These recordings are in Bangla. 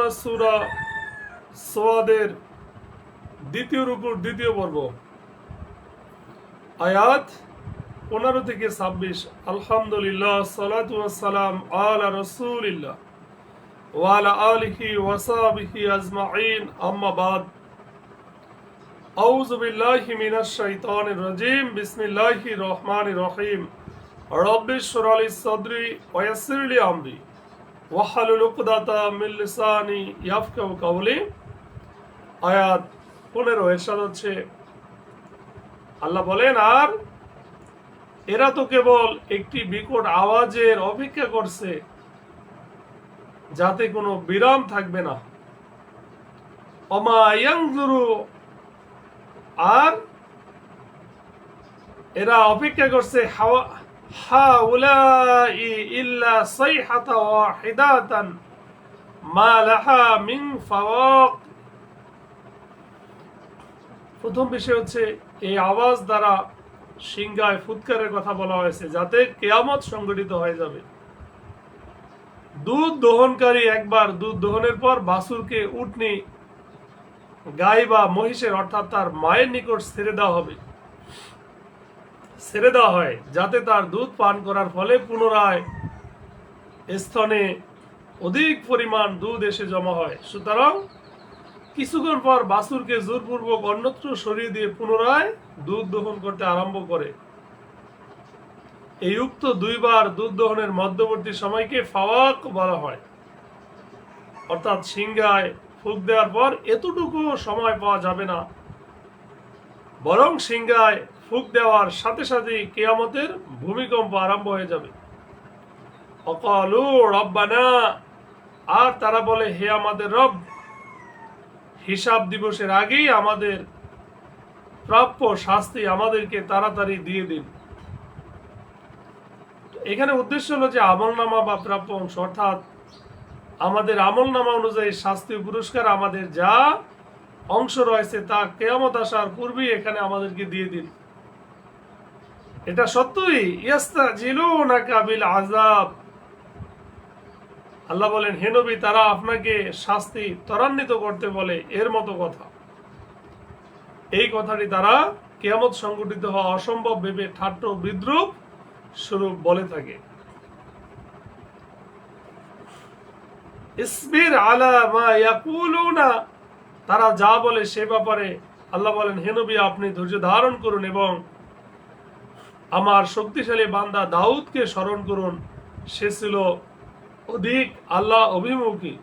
আমরা সুরা সোয়াদের দ্বিতীয় রুকুর দ্বিতীয় পর্ব আয়াত পনেরো থেকে ছাব্বিশ আলহামদুলিল্লাহ সালাতাম আলা রসুলিল্লাহ ওয়ালা আলিহি ওয়াসাবিহি আজমাইন আম্মা বাদ أعوذ بالله من الشيطان الرجيم بسم الله الرحمن الرحيم رب اشرح لي صدري ويسر لي أمري আয়াত পনেরো, এরশাদ হচ্ছে আল্লাহ বলেন, আর এরা তো কেবল একটি বিকট আওয়াজের অপেক্ষা করছে, যাতে কোনো বিরাম থাকবে না। অমায়ুরু আর এরা অপেক্ষা করছে হাওয়া প্রথম বিষয় হচ্ছে, এই আওয়াজ দ্বারা সিংহায় ফুৎকারের কথা বলা হয়েছে, যাতে কেয়ামত সংগঠিত হয়ে যাবে। দুধ দহনকারী একবার দুধ দহনের পর বাসুরকে উটনি গাই বা মহিষের, অর্থাৎ তার মায়ের নিকট ছেড়ে দেওয়া হবে। ছেড়ে দেওয়া হয় যাতে তার দুধ পান করার ফলে পুনরায় স্তনে অধিক পরিমাণ দুধ এসে জমা হয়। সুতরাং কিছুক্ষণ পর বাসুরকে জোরপূর্বক অন্যত্র সরিয়ে দিয়ে পুনরায় দুধ দহন করতে আরম্ভ করে। এই উক্ত দুইবার দুধ দহনের মধ্যবর্তী সময়কে ফাওয়াক বলা হয়। অর্থাৎ সিংহায় ফুক দেওয়ার পর এতটুকু সময় পাওয়া যাবে না। বরং সিংহায় ফুক দেওয়ার সাথে সাথেই কেয়ামতের ভূমিকম্প আরম্ভ হয়ে যাবে। অকালু রব্বানা, আর তারা বলে, হে আমাদের রব, হিসাব দিবসের আগেই আমাদের প্রাপ্য শাস্তি আমাদেরকে তাড়াতাড়ি দিয়ে দিন। এখানে উদ্দেশ্য হলো যে, আমলনামা বা প্রাপ্য অংশ, অর্থাৎ আমাদের আমলনামা অনুযায়ী শাস্তি পুরস্কার আমাদের যা অংশ রয়েছে তা কেয়ামত আসার পূর্বেই এখানে আমাদেরকে দিয়ে দিন। এটা সত্যই ইয়াস্তা জিলু কাবিল আজাব আল্লাহ বলেন, হে নবী, তারা আপনাকে শাস্তি ত্বরান্বিত করতে বলে এর মতো কথা। এই কথাটি তারা কেয়ামত সংগঠিত হওয়া অসম্ভব ভেবে ঠাট্ট বিদ্রুপ স্বরূপ বলে থাকে। ইসবির আলা মা ইয়াকুলুনা তারা যা বলে সে ব্যাপারে আল্লাহ বলেন, হে নবী, আপনি ধৈর্য ধারণ করুন এবং আমার শক্তিশালী বান্দা দাউদকে স্মরণ করুন। সে ছিল অধিক আল্লাহ অভিমুখী।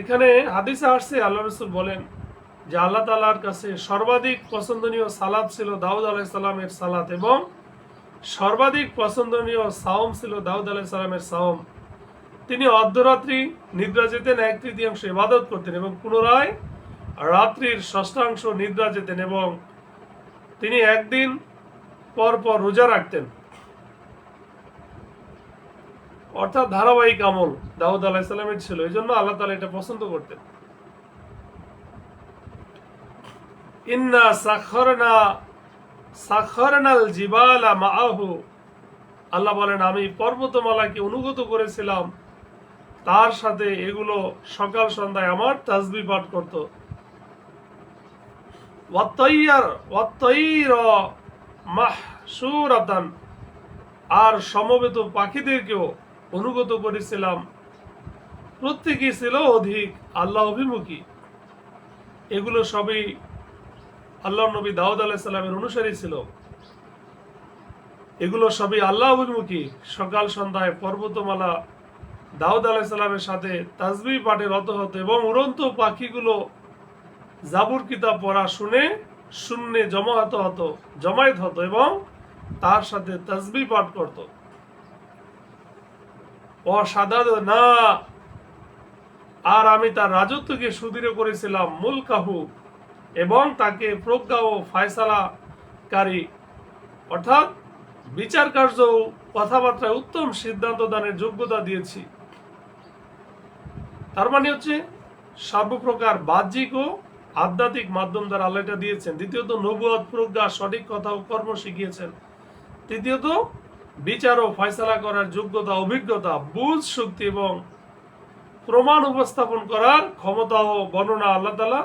এখানে হাদিসে আসছে, আল্লাহ রসুল বলেন যে আল্লাহ তালার কাছে সর্বাধিক পছন্দনীয় সালাদ ছিল দাউদ আলাইসাল্লামের সালাত এবং সর্বাধিক পছন্দনীয় সাওম ছিল দাউদ আলাইসাল্লামের সাওম। তিনি অর্ধরাত্রি নিদ্রা যেতেন এক তৃতীয়াংশ ইবাদত করতেন এবং পুনরায় রাত্রির ষষ্ঠাংশ নিদ্রা যেতেন এবং তিনি একদিন পর পর রোজা রাখতেন। অর্থাৎ ধারাবাহিক আমল দাউদ আলাহিসাল্লামের ছিল এই জন্য আল্লাহ তালা এটা পছন্দ করতেন। ইন্না সাখরনা, সাখরনাল জিবালা মাআহু। আল্লাহ বলেন, আমি পর্বতমালাকে অনুগত করেছিলাম তার সাথে এগুলো সকাল সন্ধ্যায় আমার তাজবি পাঠ করত। আর সমবেত পাখিদেরকেও অনুগত করেছিলাম। প্রত্যেকেই ছিল অধিক আল্লাহ অভিমুখী। এগুলো সবই আল্লাহ নবী দাউদ আলাইসাল্লামের অনুসারী ছিল। এগুলো সবই আল্লাহ অভিমুখী। সকাল সন্ধ্যায় পর্বতমালা দাউদ আলাইসাল্লামের সাথে তাজবি পাঠে রত হতো এবং উড়ন্ত পাখিগুলো জাবুর কিতাব পড়া শুনে শূন্যে জমাহত হতো, জমায়েত হতো এবং তার সাথে তাজবি পাঠ করত। অসাদাদ না। আর আমি তার রাজত্বকে সুদৃঢ় করেছিলাম মূল কাহু এবং তাকে প্রজ্ঞা ও ফায়সালাকারী, অর্থাৎ বিচার কার্য কথাবার্তায় উত্তম সিদ্ধান্ত দানের যোগ্যতা দিয়েছি। তার মানে হচ্ছে সর্বপ্রকার বাহ্যিক ও আধ্যাত্মিক মাধ্যম দ্বারা আল্লাহ এটা দিয়েছেন। দ্বিতীয়ত, নবুয়াদ, প্রজ্ঞা, সঠিক কথা ও কর্ম শিখিয়েছেন। তৃতীয়ত, বিচার ও ফয়সালা করার যোগ্যতা, অভিজ্ঞতা, বুঝ, শক্তি এবং প্রমাণ উপস্থাপন করার ক্ষমতা ও বর্ণনা আল্লাহ তালা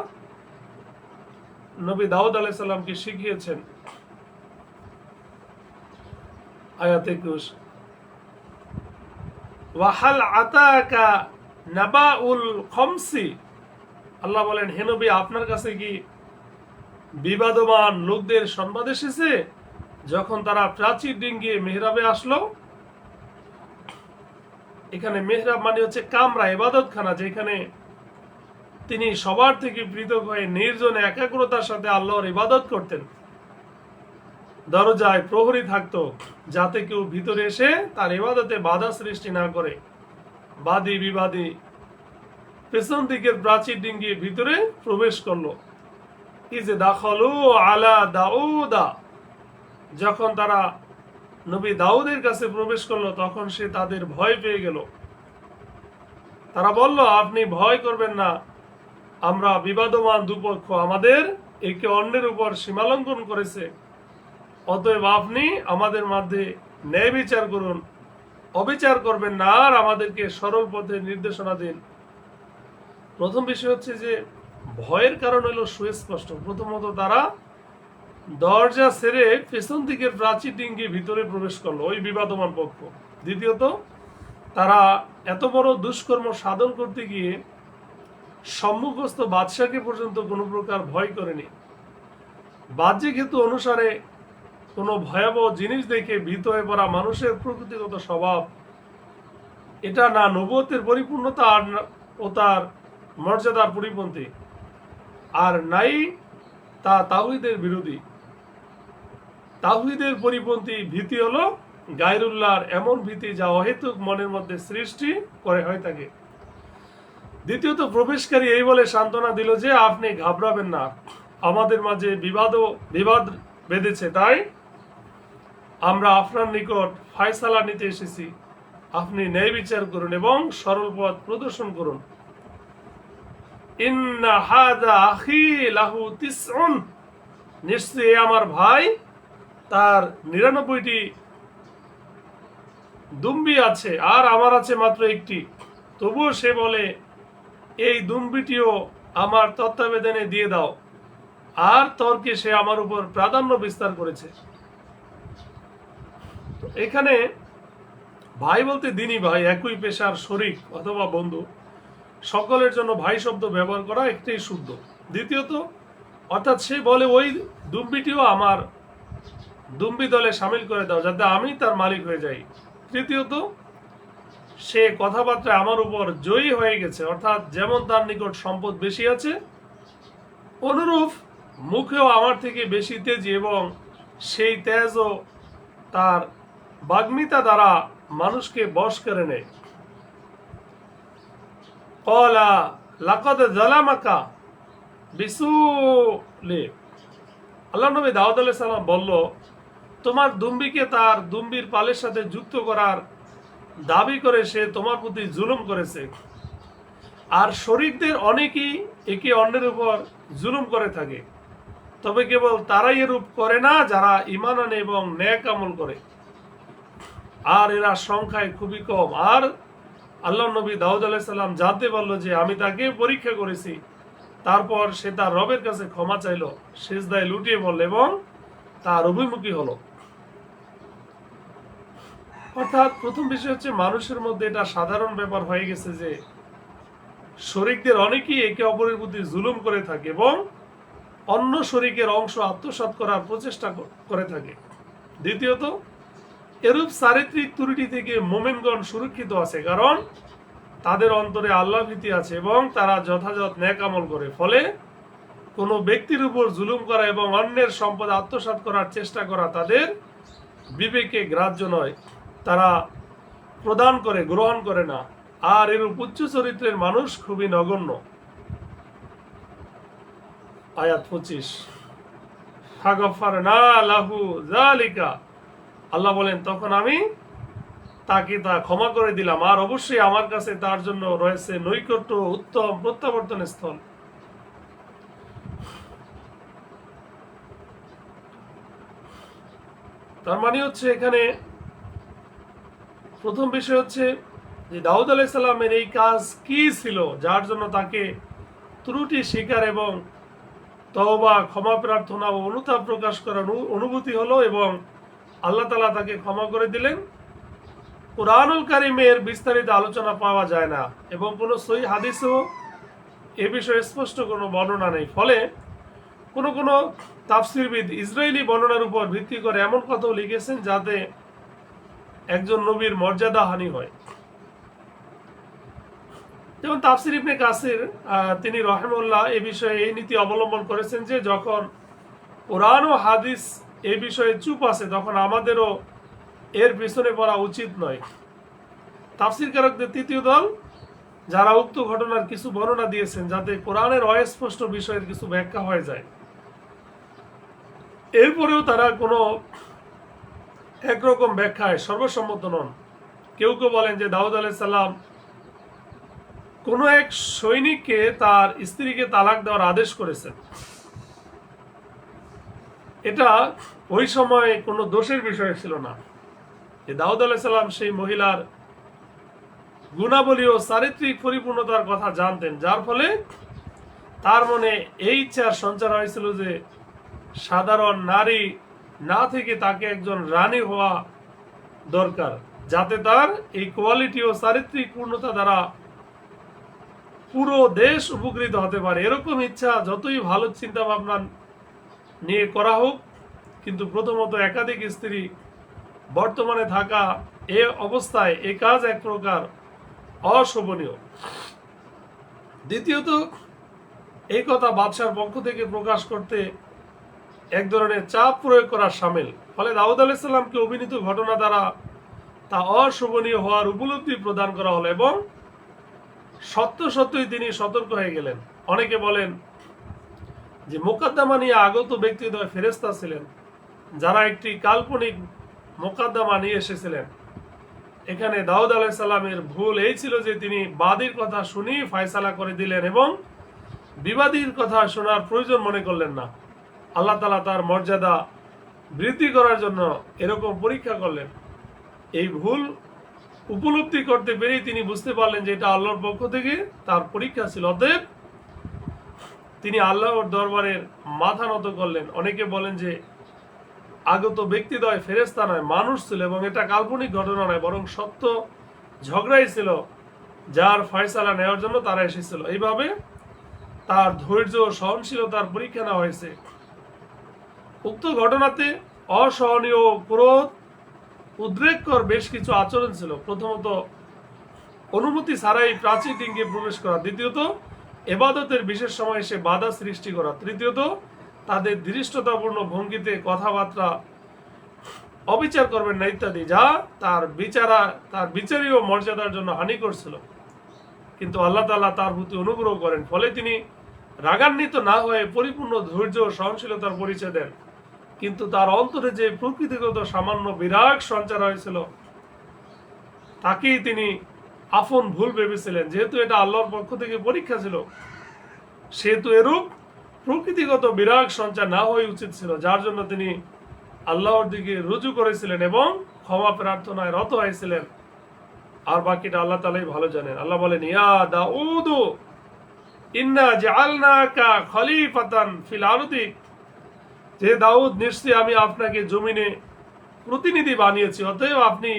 নবী দাউদ আলাইসাল্লামকে শিখিয়েছেন। আয়াত একুশ। ওয়াহাল আতাকা নাবাউল খমসি। আল্লাহ বলেন, হে নবী, আপনার কাছে কি বিবাদমান লোকদের সংবাদ এসেছে? যখন তারা প্রাচীর ডিঙ্গিয়ে মেহরাবে আসলো? এখানে মেহরাব মানে হচ্ছে কামরা, ইবাদতখানা, যেখানে তিনি সবার থেকে পৃথক হয়ে নির্জনে একাগ্রতার সাথে আল্লাহর ইবাদত করতেন। দরজায় প্রহরী থাকতো, যাতে কেউ ভিতরে এসে তার ইবাদতে বাধা সৃষ্টি না করে। বাদী বিবাদী। পেছন দিকের প্রাচীর ডিঙ্গিয়ে ভিতরে প্রবেশ করল। ইজে দাখলু আলা দাউদা। যখন তারা নবী দাউদের কাছে প্রবেশ করল, তখন সে তাদের ভয় পেয়ে গেল। তারা বলল, আপনি ভয় করবেন না। আমরা বিবাদমান দুপক্ষ আমাদের একে অন্যের উপর সীমালঙ্ঘন করেছে। অতএব আপনি আমাদের মধ্যে ন্যায় বিচার করুন। অবিচার করবেন না আর আমাদেরকে সরল পথে নির্দেশনা দিন। প্রথম বিষয় হচ্ছে যে, ভয়ের কারণ হলো সুস্পষ্ট। প্রথমত তারা দরজা সেরে পেছন দিকের প্রাচীর ডিঙ্গি ভিতরে প্রবেশ করল, ওই বিবাদমান পক্ষ। দ্বিতীয়ত, তারা এত বড় দুষ্কর্ম সাধন করতে গিয়ে সম্মুখস্থ বাদশাকে পর্যন্ত কোনো প্রকার ভয় করেনি। বাহ্যিক হেতু অনুসারে কোনো ভয়াবহ জিনিস দেখে ভীত হয়ে পড়া মানুষের প্রকৃতিগত স্বভাব। এটা না নবতের পরিপূর্ণতা আর ও তার মর্যাদার পরিপন্থী। আর নাই তা তাহিদের বিরোধী। তাহিদের পরিপন্থী ভীতি হলো গায়রুল্লাহর এমন ভীতি যা অহেতুক মনের মধ্যে সৃষ্টি করে হয়ে থাকে। দ্বিতীয়ত প্রবেশকারী এই বলে সান্ত্বনা দিল যে, আপনি ঘাবড়াবেন না। আমাদের মাঝে বিবাদ বিবাদ বেঁধেছে, তাই আমরা আপনার নিকট ফায়সালা নিতে এসেছি। আপনি ন্যায় বিচার করুন এবং সরল পথ প্রদর্শন করুন। নিশ্চয়ই আমার ভাই, তার নিরানব্বইটি দুম্বি আছে, আর আমার আছে মাত্র একটি। তবুও সে বলে, এই দুম্বিটিও আমার তত্ত্বাবধানে দিয়ে দাও। আর তর্কে সে আমার উপর প্রাধান্য বিস্তার করেছে। এখানে ভাই বলতে দিনই ভাই, একই পেশার শরিক অথবা বন্ধু। সকলের জন্য ভাই শব্দ ব্যবহার করা একটাই শুদ্ধ দ্বিতীয়ত, অর্থাৎ সে বলে, ওই দুম্বিটিও আমার দুম্বি দলে সামিল করে দাও, যাতে আমি তার মালিক হয়ে যাই। তৃতীয়ত, সে কথাবার্তায় আমার উপর জয়ী হয়ে গেছে, অর্থাৎ যেমন তার নিকট সম্পদ বেশি আছে, অনুরূপ মুখেও আমার থেকে বেশি তেজি এবং সেই তেজও তার বাগ্মিতা দ্বারা মানুষকে বশ করে নেয়। কলা লাকদ জালামাকা বিসুলে। আল্লাহ নবী দাউদ আলাইহিস সালাম বলল, তোমার দুম্বিকে তার দুম্বির পালের সাথে যুক্ত করার দাবি করে সে তোমার প্রতি জুলুম করেছে। আর শরীরদের অনেকেই একে অন্যের উপর জুলুম করে থাকে। তবে কেবল তারাই এরূপ করে না যারা ইমান আনে এবং ন্যাক আমল করে। আর এরা সংখ্যায় খুবই কম। আর আল্লাহ নবী দাউদ আলাইসাল্লাম জানতে পারল যে আমি তাকে পরীক্ষা করেছি। তারপর সে তার রবের কাছে ক্ষমা চাইলো, সেজদায় লুটিয়ে পড়ল এবং তার অভিমুখী হলো। অর্থাৎ প্রথম বিষয় হচ্ছে মানুষের মধ্যে এটা সাধারণ ব্যাপার হয়ে গেছে যে শরিকদের অনেকেই একে অপরের প্রতি জুলুম করে থাকে এবং অন্য শরিকের অংশ আত্মসাৎ করার প্রচেষ্টা করে থাকে। দ্বিতীয়ত এরূপ চারিত্রিক ত্রুটি থেকে মোমেনগণ সুরক্ষিত আছে, কারণ তাদের অন্তরে আল্লাহ ভীতি আছে এবং তারা যথাযথ ন্যাক আমল করে। ফলে কোনো ব্যক্তির উপর জুলুম করা এবং অন্যের সম্পদ আত্মসাৎ করার চেষ্টা করা তাদের বিবেকে গ্রাহ্য নয়। তারা প্রদান করে, গ্রহণ করে না। আর এরূপ উচ্চ চরিত্রের মানুষ খুবই নগণ্য। আয়াত পঁচিশ। ফাগফার না লাহু জালিকা আল্লাহ বলেন, তখন আমি তাকে তা ক্ষমা করে দিলাম। আর অবশ্যই আমার কাছে তার জন্য রয়েছে নৈকট্য, উত্তম, প্রত্যাবর্তন স্থল। তার মানে হচ্ছে এখানে প্রথম বিষয় হচ্ছে যে দাউদ আলাইসাল্লামের এই কাজ কি ছিল, যার জন্য তাকে ত্রুটি স্বীকার এবং তওবা, ক্ষমা প্রার্থনা ও অনুতাপ প্রকাশ করার অনুভূতি হলো এবং আল্লাহ তালা তাকে ক্ষমা করে দিলেন। কোরআনুল কারিমের বিস্তারিত আলোচনা পাওয়া যায় না এবং কোনো সই হাদিসও এ বিষয়ে স্পষ্ট কোনো বর্ণনা নেই। ফলে কোনো কোনো তাফসিরবিদ ইসরায়েলি বর্ণনার উপর ভিত্তি করে এমন কথাও লিখেছেন যাতে একজন নবীর মর্যাদা হানি হয়। যেমন তাফসির ইবনে কাসির তিনি রহেমুল্লাহ এ বিষয়ে এই নীতি অবলম্বন করেছেন যে যখন কোরআন ও হাদিস এই বিষয়ে চুপ আছে, তখন আমাদেরও এর পিছনে পড়া উচিত নয়। তাফসির কারকদের তৃতীয় দল, যারা উক্ত ঘটনার কিছু বর্ণনা দিয়েছেন যাতে কোরআনের অস্পষ্ট বিষয়ের কিছু ব্যাখ্যা হয়ে যায়। এরপরেও তারা কোনো একরকম ব্যাখ্যায় সর্বসম্মত নন। কেউ কেউ বলেন যে দাউদ আলাইসাল্লাম কোনো এক সৈনিককে তার স্ত্রীকে তালাক দেওয়ার আদেশ করেছেন। এটা ওই সময় কোনো দোষের বিষয় ছিল না। যে দাউদ আলাইসাল্লাম সেই মহিলার গুণাবলী ও চারিত্রিক পরিপূর্ণতার কথা জানতেন। যার ফলে তার মনে এই ইচ্ছার সঞ্চার হয়েছিল যে সাধারণ নারী না থেকে তাকে একজন রানী হওয়া দরকার, যাতে তার এই কোয়ালিটি ও চারিত্রিক পূর্ণতা দ্বারা পুরো দেশ উপকৃত হতে পারে। এরকম ইচ্ছা যতই ভালো চিন্তা ভাবনা নিয়ে করা হোক, কিন্তু প্রথমত একাধিক স্ত্রী বর্তমানে থাকা এ অবস্থায় এ কাজ এক প্রকার অশোভনীয়। দ্বিতীয়ত, এই কথা বাদশার পক্ষ থেকে প্রকাশ করতে এক ধরনের চাপ প্রয়োগ করার সামিল। ফলে দাউদ আলাইসাল্লামকে অভিনীত ঘটনা দ্বারা তা অশোভনীয় হওয়ার উপলব্ধি প্রদান করা হলো এবং সত্য সত্যই তিনি সতর্ক হয়ে গেলেন। অনেকে বলেন যে মোকদ্দমা নিয়ে আগত ব্যক্তিদ্বয় ফেরেস্তা ছিলেন, যারা একটি কাল্পনিক মোকদ্দমা নিয়ে এসেছিলেন। এখানে দাউদ আলাইসাল্লামের ভুল এই ছিল যে তিনি বাদীর কথা শুনি ফায়সালা করে দিলেন এবং বিবাদীর কথা শোনার প্রয়োজন মনে করলেন না। আল্লাহ তালা তার মর্যাদা বৃদ্ধি করার জন্য এরকম পরীক্ষা করলেন। এই ভুল উপলব্ধি করতে পেরেই তিনি বুঝতে পারলেন যে এটা আল্লাহর পক্ষ থেকে তার পরীক্ষা ছিল। অতএব তিনি আল্লাহর দরবারের মাথা নত করলেন। অনেকে বলেন যে আগত ব্যক্তিদ্বয় ফেরেস্তা নয়, মানুষ ছিল এবং এটা কাল্পনিক ঘটনা নয়, বরং সত্য ঝগড়াই ছিল, যার ফয়সালা নেওয়ার জন্য তারা এসেছিল। এইভাবে তার ধৈর্য ও সহনশীলতার পরীক্ষা নেওয়া হয়েছে। উক্ত ঘটনাতে অসহনীয় ক্রোধ উদ্রেককর বেশ কিছু আচরণ ছিল। প্রথমত অনুমতি ছাড়াই প্রাচীর ডিঙ্গে প্রবেশ করা। দ্বিতীয়ত এবাদতের বিশেষ সময় এসে বাধা সৃষ্টি করা। তৃতীয়ত, তাদের ধৃষ্টতাপূর্ণ ভঙ্গিতে কথাবার্তা অবিচার করবেন না ইত্যাদি, যা তার বিচারা, তার বিচারীয় মর্যাদার জন্য হানি করছিল কিন্তু আল্লাহ তাআলা তার প্রতি অনুগ্রহ করেন, ফলে তিনি রাগান্বিত না হয়ে পরিপূর্ণ ধৈর্য ও সহনশীলতার পরিচয় দেন। কিন্তু তার অন্তরে যে প্রকৃতিগত সামান্য বিরাট সঞ্চার হয়েছিল, তাকেই তিনি আপন ভুল ভেবেছিলেন, যেহেতু এটা আল্লাহর পক্ষ থেকে পরীক্ষা ছিল, সেহেতু এরূপ প্রকৃতিগত বিরাট সঞ্চার না হয়ে উচিত ছিল, যার জন্য তিনি আল্লাহর দিকে রুজু করেছিলেন এবং ক্ষমা প্রার্থনায় রত হয়েছিলেন। আর বাকিটা আল্লাহ তালাই ভালো জানেন। আল্লাহ বলেন, ইয়া দাউদ, ইন্না জাআলনাকা খলিফাতান ফিল আরদি। যে দাউদ, নিশ্চয়ই আমি আপনাকে জমিনে প্রতিনিধি বানিয়েছি, অতএব আপনি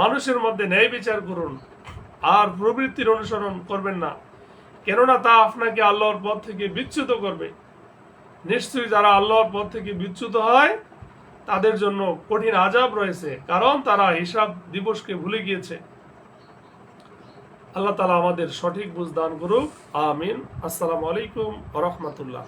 মানুষের মধ্যে ন্যায় বিচার করুন, আর প্রবৃত্তির অনুসরণ করবেন না। কেননা তা আপনাকে আল্লাহর পথ থেকে বিচ্যুত করবে। নিশ্চয়ই যারা আল্লাহর পথ থেকে বিচ্যুত হয়, তাদের জন্য কঠিন আজাব রয়েছে, কারণ তারা হিসাব দিবসকে ভুলে গিয়েছে। আল্লাহ তালা আমাদের সঠিক বুঝ দান করুক। আমিন। আসসালামু আলাইকুম রহমতুল্লাহ।